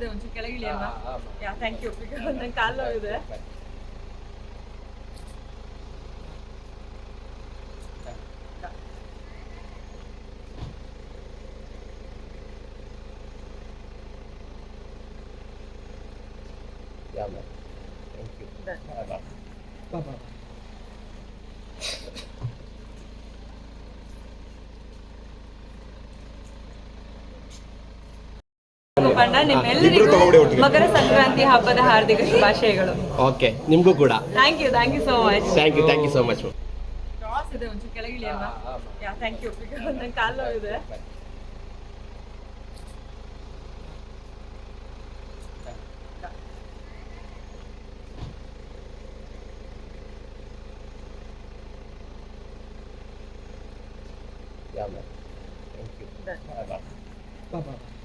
ಇದೆ ಒಂಚೂರು ಕೆಳಗಿಳಿ ಅಮ್ಮ ಯಾ ಥ್ಯಾಂಕ್ ಯು ನಂಗೆ ಕಾಲು ನೋವಿದೆ ಗೋಪಣ್ಣ ನಿಮ್ಮೆಲ್ಲರಿಗೂ ಮಕರ ಸಂಕ್ರಾಂತಿ ಹಬ್ಬದ ಹಾರ್ದಿಕ ಶುಭಾಶಯಗಳು. ಓಕೆ ನಿಮಗೂ ಕೂಡ. Thank you thank you so much thank you thank you so much cross ಇದೆ ಒಂಚೂರು ಕೆಳಗಿಳಿ ಅಮ್ಮ ಯಾ ಥ್ಯಾಂಕ್ ಯು ನನ್ನ ಕಾಲು ನೋವಿದೆ. Thank you